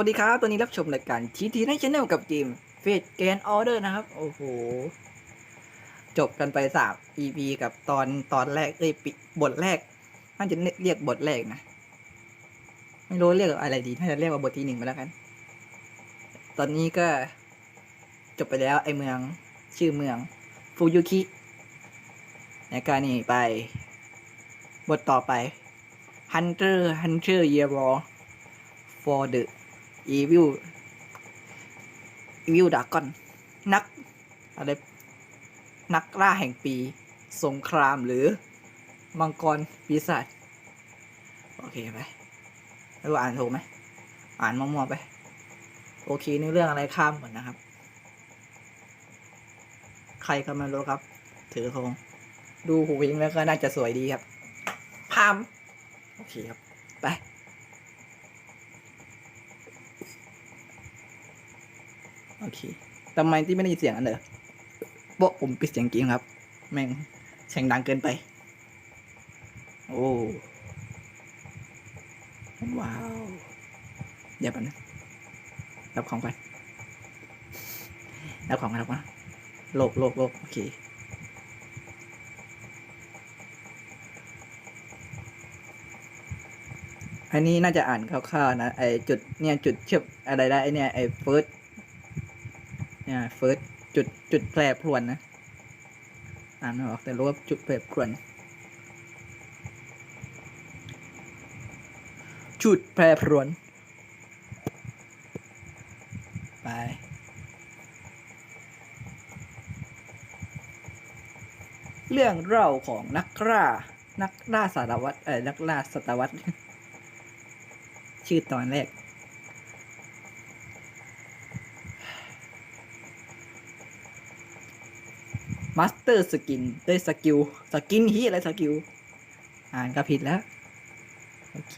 สวัสดีครับ ตัวนี้รับชมรายการทีทีในช anel กับเกมเฟสแกนออเดอร์นะครับ โอ้โห จบกันไปสาม EP กับตอนตอนแรกเอ้ยบทแรกน่าจะเรียกบทแรกนะ ไม่รู้เรียกอะไรดีน่าจะเรียกว่าบทที่หนึ่งไปแล้วกัน ตอนนี้ก็จบไปแล้วไอเมืองชื่อเมืองฟูยุคิในการนี้ไป บทต่อไป Hunter Hunter Year War for the Evil Evil Dragon นัก อะไร นักล่าแห่งปี สงครามหรือ มังกรปีศาจโอเคไปไม่รู้อ่านถูกไหม อ่านมั่วๆไป โอเคในเรื่องอะไรข้ามก่อนนะครับ ใครก็ไม่รู้ครับ ถือธงดูหูยิงแล้วก็น่าจะสวยดีครับพาม โอเคครับ ไป โอเคทำไมที่ไม่ได้ยินเสียงอันเดอโบะผมปิดเสียงเกมครับ แม่งเสียงดังเกินไป โอ้ว้าวเดี๋ยวแป๊บนึงรับของกันรับของกันรับมาโลกโลกโลกโอเคอันนี้น่าจะอ่านคร่าวๆนะไอจุดเนี่ยจุดเชื่อมอะไรได้ไอเนี่ยไอเฟิร์ส เนี่ยเฟิร์สจุดจุดแปรปรวนนะอ่านไม่ออกแต่รู้ว่าจุดแปรปรวน จุดแปรปรวน ไปเรื่องเล่าของนักล่า นักล่าสารวัตรเออนักล่าสตวรรชื่อตอนแรก มาสเตอร์สกินได้สกิลสกินฮีอะไรสกิลอ่านก็ผิดแล้ว โอเค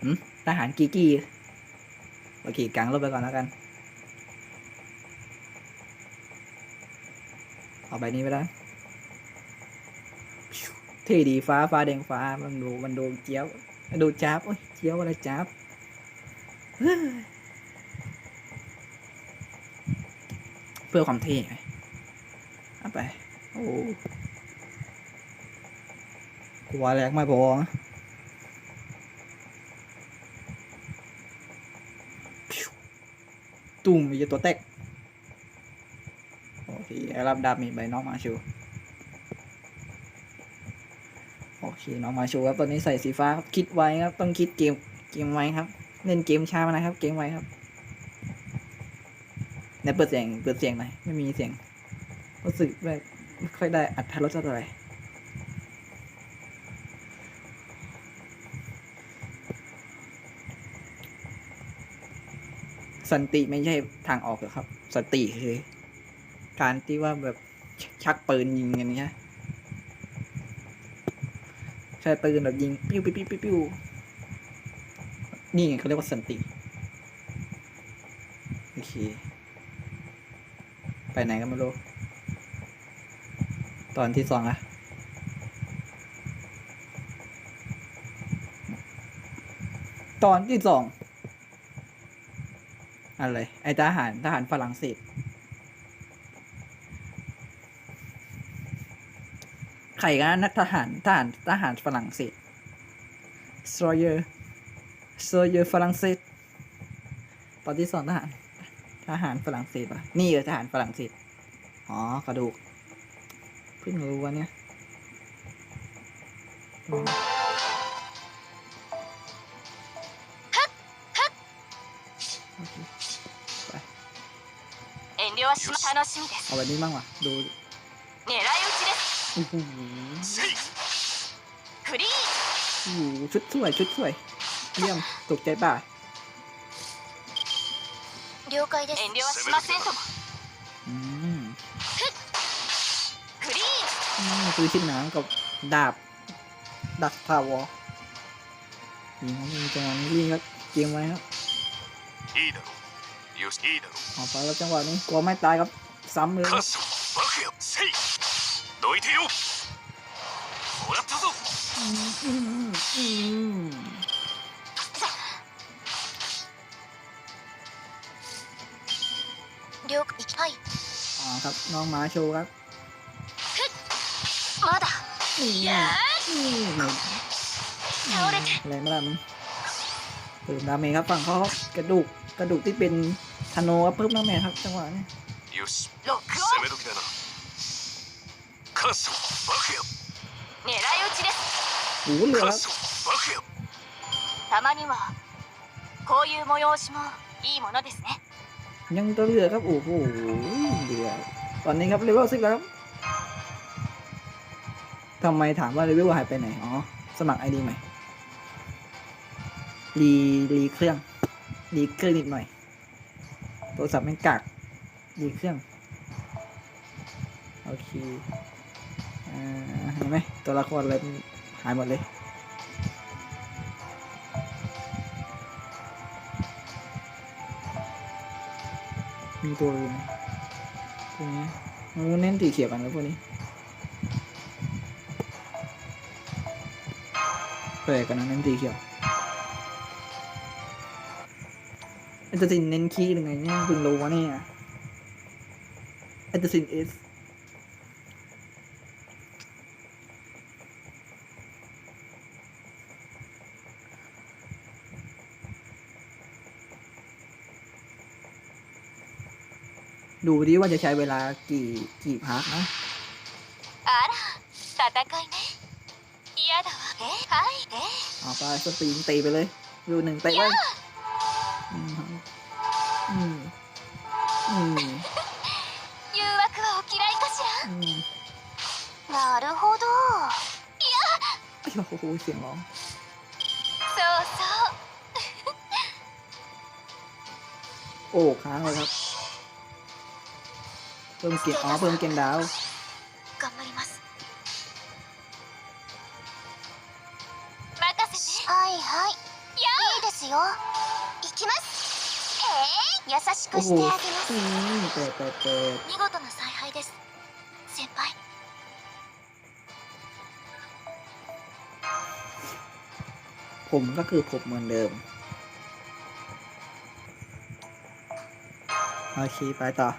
หืมทหารกีกี้โอเคกลางลบไปก่อนแล้วกัน เอาใบนี้ไปแล้วเท่ดีฟ้าฟ้าแดงฟ้ามันดูมันดูเจี๊ยบดูจับโอ้ยเจี๊ยวอะไรจับเพื่อความเท่ ไป โอ้กลัวแรงไม่พอนะตุ้มมีตัวแตกโอเครับดาบมีใบน้องมาชูโอเคน้องมาชูครับตอนนี้ใส่สีฟ้าครับคิดไว้ครับ ต้องคิดเกมเกมไว้ครับ เล่นเกมช้ามานะครับ เกมไว้ครับในเปิดเสียงเปิดเสียงหน่อยไม่มีเสียง รู้สึกแบบไม่ค่อยได้อัดรสเท่าไหรสันติไม่ใช่ทางออกหรอกครับ สันติคือการที่ว่าแบบชักปืนยิงกันเนี้ยใช้ปืนแบบยิงปิ้วปิ้วปิ้วปิ้วปิ้วนี่ไงเขาเรียกว่าสันติ โอเค ไปไหนกันไม่รู้ ตอนที่สองอะตอนที่สองอะไรไอทหารทหารฝรั่งเศสใครกันนักทหารทหารทหารฝรั่งเศสโซเยอร์โซเยอร์ฝรั่งเศสตอนที่สองทหารทหารฝรั่งเศสปะนี่เหรอทหารฝรั่งเศส อ๋อกระดูก เพิ่งรู้ว่าเนี่ยอืมโอเค 遠慮はしま楽しみです เอาแบบนี้บ้างวะดู 狙い撃ちです โอ้โห フリー โอ้โหชุดสวยชุดสวย เยี่ยมตกใจป่ะ 了解です遠慮はしませんとも ปืนชิ้นหนางกับดาบดักพาวอยิงยิงจังหวะนี้ยิงครับเกมไว้ครับออกไปแล้วจังหวะนี้กลัวไม่ตายครับซ้ำเลยอ่าครับน้องหมาโชว์ครับ อะไรไม่ได้มั้งเติมดาเมจครับฝั่งเขากระดูกกระดูกที่เป็นธนูเพิ่มดาเมจครับจังหวะนี้โอ้โหเหลือแล้วยังตัวเหลือครับโอ้โหเหลือตอนนี้ครับเลเวลสิบแล้ว ทำไมถามว่าเลเวลหายไปไหน อ๋อ สมัครไอดีใหม่ รีรีเครื่อง รีเครื่องนิดหน่อย โทรศัพท์ม่งกากรีเครื่อง โอเคเห็นไหมตัวละครอะไรหายหมดเลยมีตัวอื่นไหมพวกนี้มันเน้นสีเขียวกันแล้วพวกนี้ แปลกกันนะเน้นสีเขียวแอตซินเน้นคีย์หรือไงเนี่ยเพิ่งรู้วะเนี่ยแอตซินเอสดูดิว่าจะใช้เวลากี่กี่พาร์ทนะ あら戦いね嫌だわえはいえ เอาไปสตรีมตีไปเลยดูหนึ่งเตะไปอืมอืมอืม 誘惑はお嫌いかし อืม らなるほど ไอ้ยโอ้โหเสียงร้อง そうそう โอ้ค้างเลยครับ เพิ่มเกมอ๋อเพิ่มเกมดาว よ行きますええ優しく โอ้โห してあげます อืมเปิดเปิดเปิด 見事な采配です先輩 ผมก็คือผมเหมือนเดิม โอเค ไปต่อ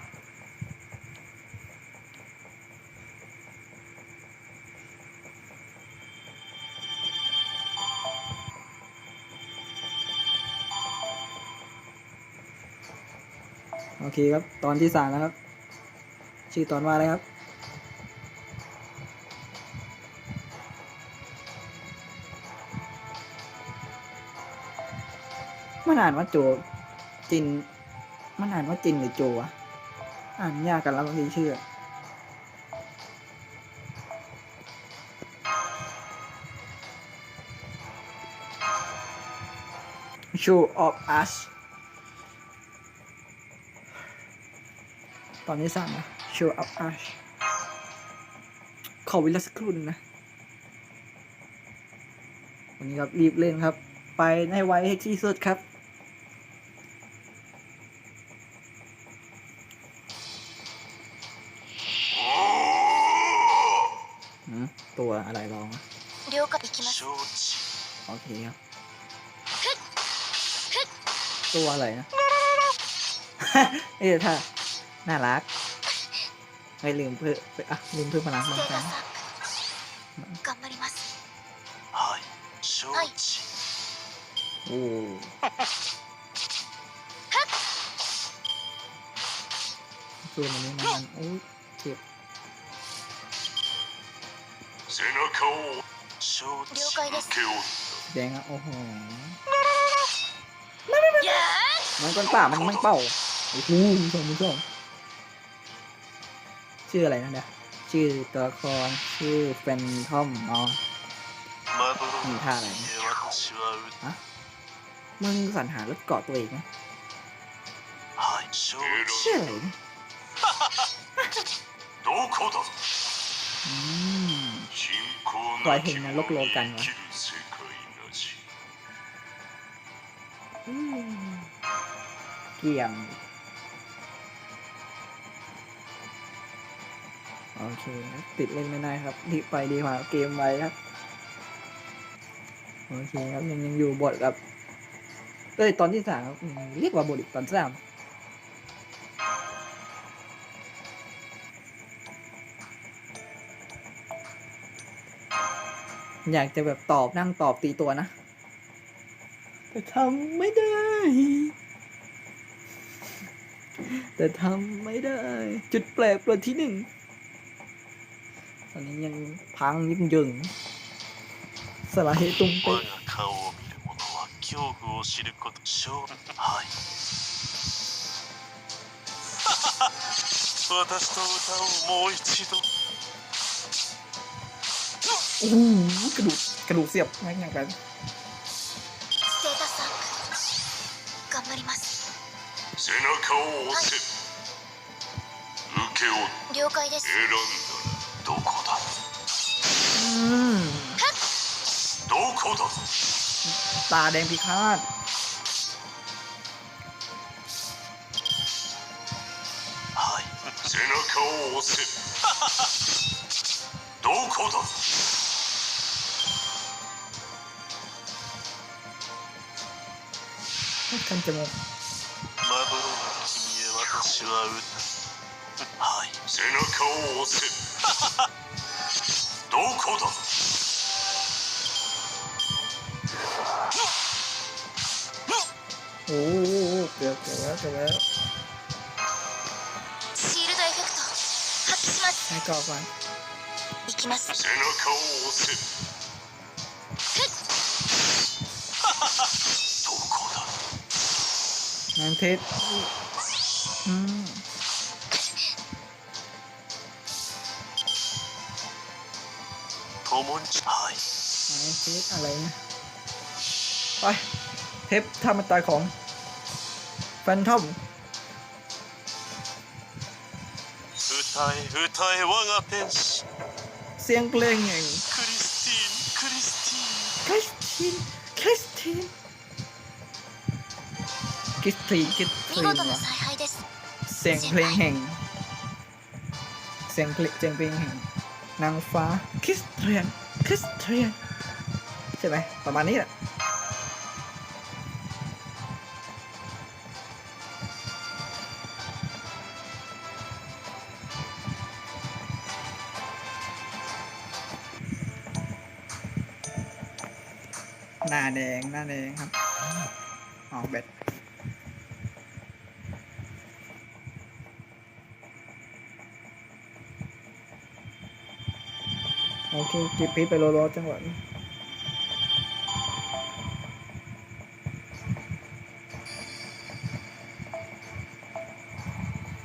คครับ ตอนที่สามแล้วครับ ชื่อตอนว่าอะไรครับ มันอ่านว่าโจจิน มันอ่านว่าจินหรือโจวะอ่านยากกันแล้วบางทีชื่อ Show of Us ตอนนี้สั่งนะ show up arch ขอเวลาสักครู่นึงนะ วันนี้ครับ รีบเล่นครับ ไปให้ไวให้ที่สุดครับตัวอะไรรองโอเคครับ ตัวอะไรนะ เอ๊ะท่า น่ารักไม่ลืมเพื่ออะลืมเพื่อมาล้างมือกันโอ้ตัวมันนี้มันโอ้เจ็บแดงอะโอ้โหมันก้นป่ามันไม่เป่าโอ้โหสองมือสอง ชื่ออะไรนะเนี่ยชื่อตัวละครชื่อแฟนทอมอ๋อมีท่าอะไรนะฮะมึงสรรหารถเกาะตัวเองไหมชื่ออะไรนะปล่อยเห็นนะรกโลกันวะเกี่ยง โอเคครับติดเล่นไม่ได้ครับดีไปดีกว่าเกมไว้ครับโอเคครับยังยังอยู่บทครับเอ้ยตอนที่สามเรียกว่าบทอีกตอนสามอยากจะแบบตอบนั่งตอบตีตัวนะ แต่ทำไม่ได้ แต่ทำไม่ได้ จุดแปลกตัวที่หนึ่ง อนนี้ยังพังยิ่งยึงสลายตุ้มเป๊ะ 我が顔を見る者は恐怖を知ることしょうはい私と歌をもう一度 โอ้โหกระดูกกระดูกเสียบแม่งอย่างไร ステータスアップ頑張ります背中を押せ受けを了解です選んだらどこだ อืม どこだ ตาแดงพิฆาต はい背中を押せどこだ คันจมูก まぼろの君へ私は歌うはい背中を押せ どこだ？おおってやつやばいシールドエフェクト発揮します。かわかんいきます。背中を押せ。どこだ？なんて？うん。common เทปอะไรนะ ไป เทปธรรมตาของแฟนทอมฮือไทฮือยว่าเป็นเสียงเพลงไงคริสตินคริสตินคริสตินคริสตินคิดทีคิดทีว่เสียงเพลงแห่งเสียงเพลงแห่งนางฟ้าคิส เตียนคริสเตียนใช่ไหมประมาณนี้แหละหน้าแดงหน้าแดงครับออกเบ็ด โอเคจิบพีไปรอๆจังหวะนี้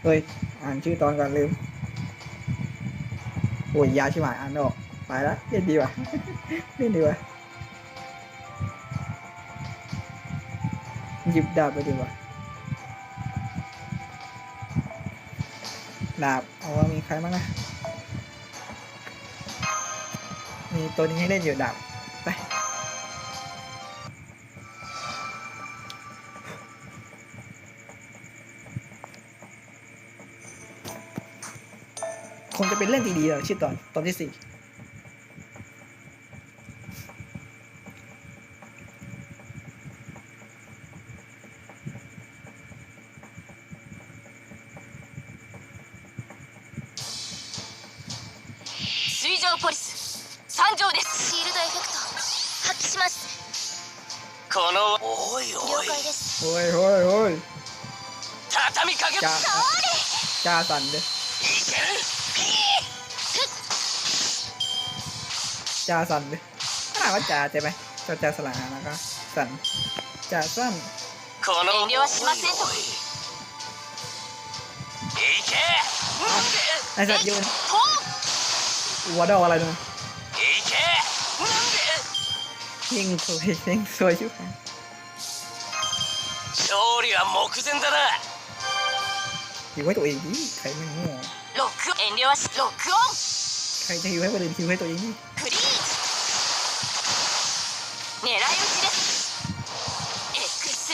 เฮ้ย อ่านชื่อตอนก่อนลืม โอ้ยยาวชิบหายอ่านไม่ออกไปละเล่นดีว่ะเล่นดีว่ะหยิบดาบไปดีกว่าดาบเอาว่ามีใครบ้างนะ มีตัวนี้ให้เล่นอยู่ดับไปคงจะเป็นเรื่องดีๆแล้วชื่อตอนตอนที่สี่ 畳みかけ จ้าจ้าสั่นเลย いける จ้าสั่นเลยขนาดว่าจ้าใช่ไหมจ้าจ้าสลาแล้วก็สั่นจ้าสั่น この遠慮はしませんとおいおいいけ ไอ้สัตว์ยืน ポン วัวดอกอะไรนู่น いけ ยิงสวยยิงสวยชิบหาย 勝利は目前だな หิวให้ตัวเองดิใครไม่โง่ ロック遠慮はしロックオン ใครจะหิวให้คนอื่นหิวให้ตัวเองดิ フリーズ狙い撃ちです X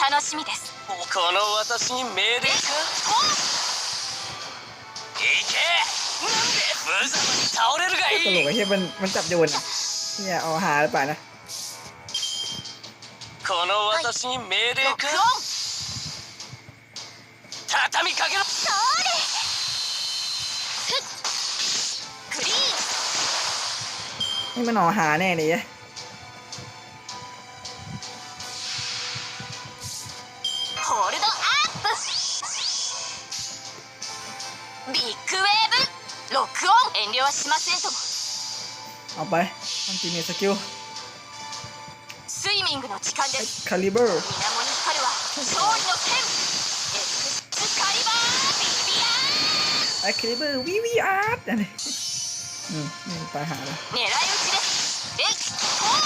จ้า 楽しみですこの私に命令か 倒れるが ตล いい กไอ้เหี้ยมันมันจับโยนอ่ะเนี่ยเอาหาหรือเปล่านะ こ この私に命令か録音畳みかけろそれふっクリーン นี่มันหนอหาแน่เลยอะ 遠慮はしませんとも เอาไปมันจะมีสกิล スイミングの時間です คาลิเบอร์ 水面に光るは勝利の線 X カリバービビア ไอ้คาลิเบอร์วีวีอาร์ตอะไรอืมนี่ตายหาเลย ー狙い撃ちですえいほう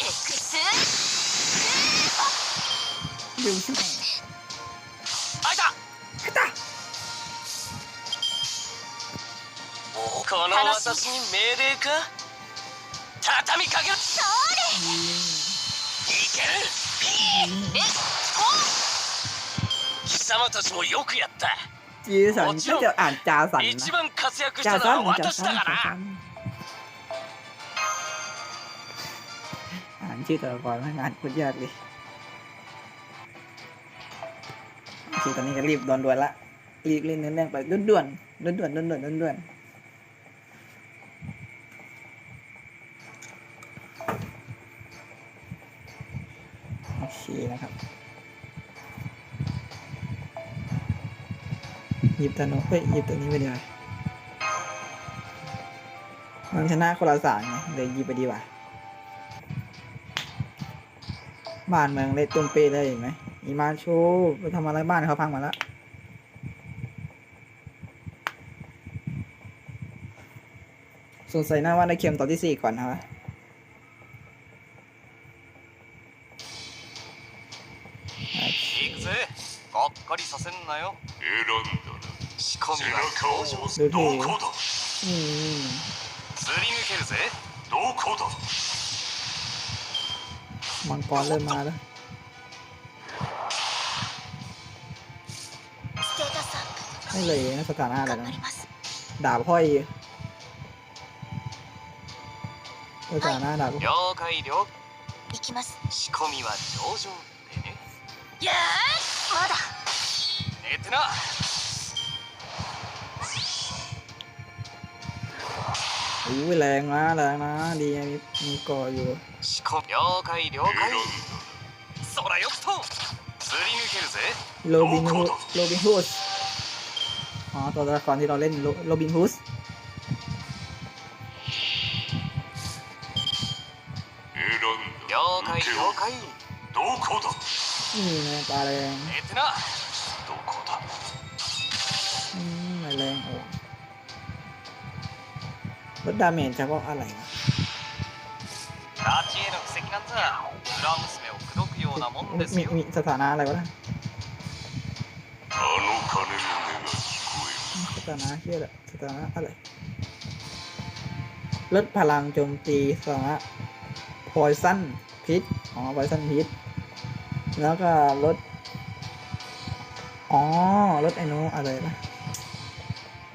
X スーパー の私に命令か畳みかけろそいけるれえいほ貴様たちもよくやった จีสันน่าจะอ่านจาสัน 一 นะ 番活躍し จา た สัน のは จา 私 สัน だか จาสั ら นอ่านชื่อตัวละครไม่งานโคตรยากเลยโอเคตอนนี้ก็รีบด่วนๆละรีบเล่นเรื่องๆไปด่วนๆด่วนๆด่วนๆด่วนๆ หยิบตัวโน้ตเอ้ยหยิบตัวนี้ไปดีกว่ามันชนะคนละสามไงเลยหยิบไปดีกว่า บ้านเมืองเละตุ้มเปเลยเห็นไหมอีมาโชว์ไปทำอะไรบ้านเขาพังหมาแล้ว สงสัยน่าว่าในเข็มตอนที่สี่ก่อนนะครับ 行くぜがっかりさせんなよ選んだな 仕込み背は中を上々押すどこだ อืม すり抜けるぜどこだ มังกรเริ่มมาแล้ว ステータスアッ ไม่เลยนะสถานะอะไร プ頑張 นะ ります ดาบห้อยสถานะดาบ 了解了行きます仕込みは上々でねよーしまだ寝てな อู้แรงนะแรงนะดีมีมีก่ออยู่โรบินฮูโรบินฮูดอ๋อตัวละครที่เราเล่นโรบินฮูดนี่นะปลาแรงไมแรงโอ้ ดาเมจเฉพาะอะไรนะมีมีสถานะอะไรวะนะสถานะเชื่อแหละสถานะอะไรลดพลังโจมตีสถานะพอยซันพิษอ๋อพอยซันพิษแล้วก็ลดอ๋อลดไอโนู้อะไรนะ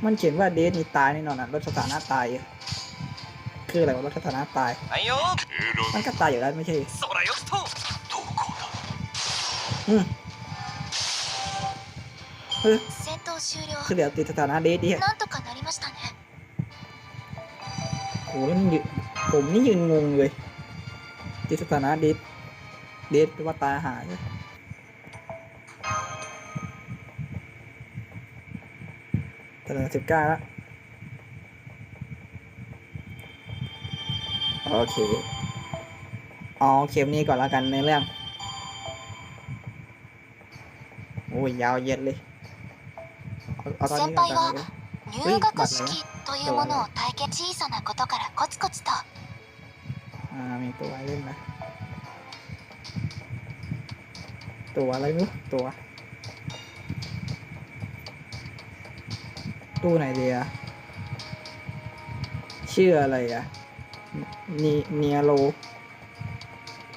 มันเขียนว่าเดสนี่ตายแน่นอนอะลดสถานะตายอะ คืออะไรวะมันก็ฐานะตาย มันก็ตายอยู่แล้วไม่ใช่อืมเออคือเดี๋ยวติดสถานะเดทดิโอ้โหมันยืนผมนี่ยืนงงเลย ติดสถานะเดดเดทว่าตาหายแต่เหลือสิบเก้าแล้ว โอเคเอาเข็มนี้ก่อนแล้วกันในเรื่อง โอ้ยยาวเย็ดเลยเอาเอาตอนนี้ก่อนตอนนี้ก่อน 入学式というものを体験小さなことからコツコツと อ่ามีตัวเล่นนะ ตัวอะไรไม่รู้ตัว ตู้ไหนดีอะชื่ออะไรอะ นีเนียโล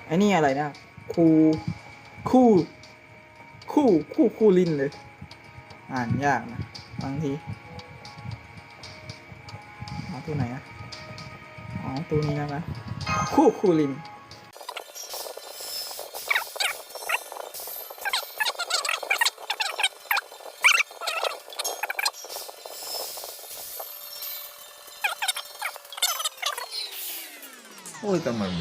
ไอ้นี่อะไรนะ คู คู่ คู่ คู่ คู่ลินเลย อ่านยากนะ บางทีเอาตัวไหนอะอ๋อตัวนี้นะนะคู่ คู่ลิน โอ้ยแต่มัน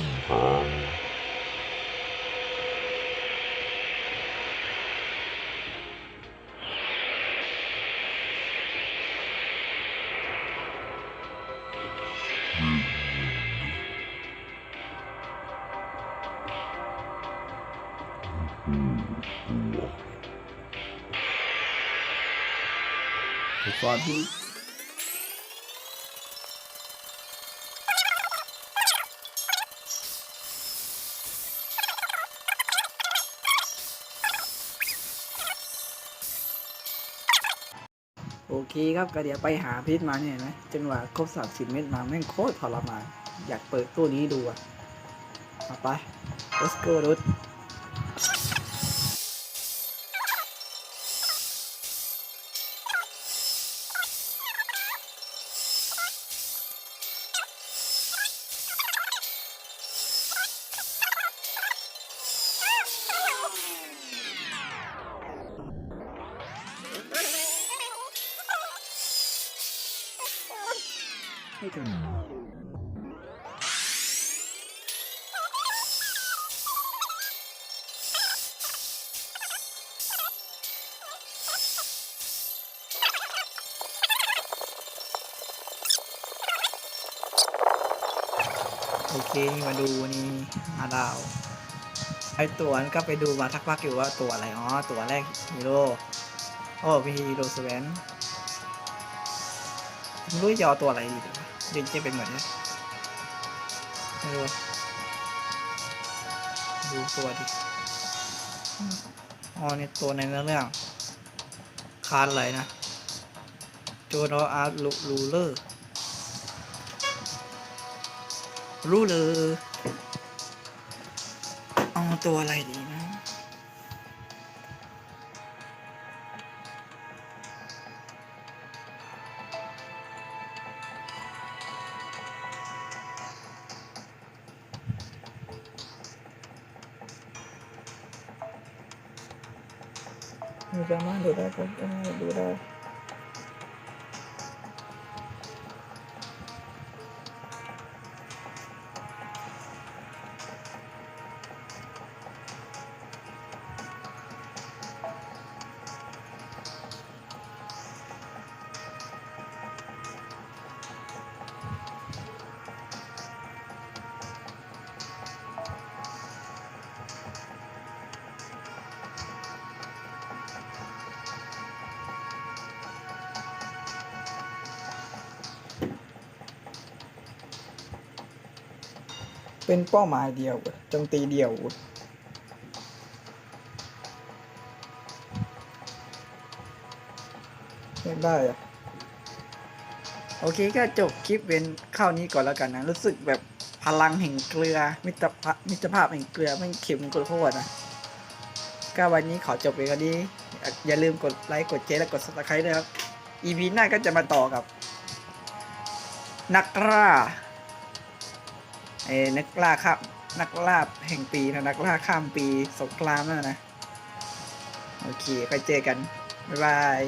ฟอนที่ โอเคครับก็เดี๋ยวไปหาพิษมาเนี่ยนะจังหวะครบสามสิบเม็ดมาแม่งโคตรทรมานอยากเปิดตู้นี้ดูอะมาไป let's go dude โอเคนี่มาดูนี่มาดาวไอตัวนั้นก็ไปดูมาทักพักอยู่ว่าตัวอะไรอ๋อตัวแรกฮีโร่โอ้มีฮีโร่สแวนไม่รู้จะเอตัวอะไรดีเดี๋ยวนจะเป็นเหมือนนี้ไม่รู้ดูตัวดิอ๋อนี่ตัวในเรื่องคานอะไรนะโจโนอาร์ลูลูเลอร์ รู้เลอร์เอาตัวอะไรดีนะมีสามาดูได้ครับได้ดูได้ เป็นเป้าหมายเดียวจมตีเดียวเล่ได้อะโอเคก็จบคลิปเป็นเข้านี้ก่อนแล้วกันนะ รู้สึกแบบพลังแห่งเกลือมิตรภาพมิตรภาพแห่งเกลือมันเข็มกดโคตรนะก็วันนี้ขอจบเพียงเท่านี้ อย่าลืมกดไลค์กดแชร์และกด subscribe ด้วยครับ EP หน้าก็จะมาต่อกับ นักล่า ไอ้นักล่าข้ามนักล่าแห่งปีนะนักล่าข้ามปีสงครามนั่นนะ โอเค ไปเจอกัน บ๊ายบาย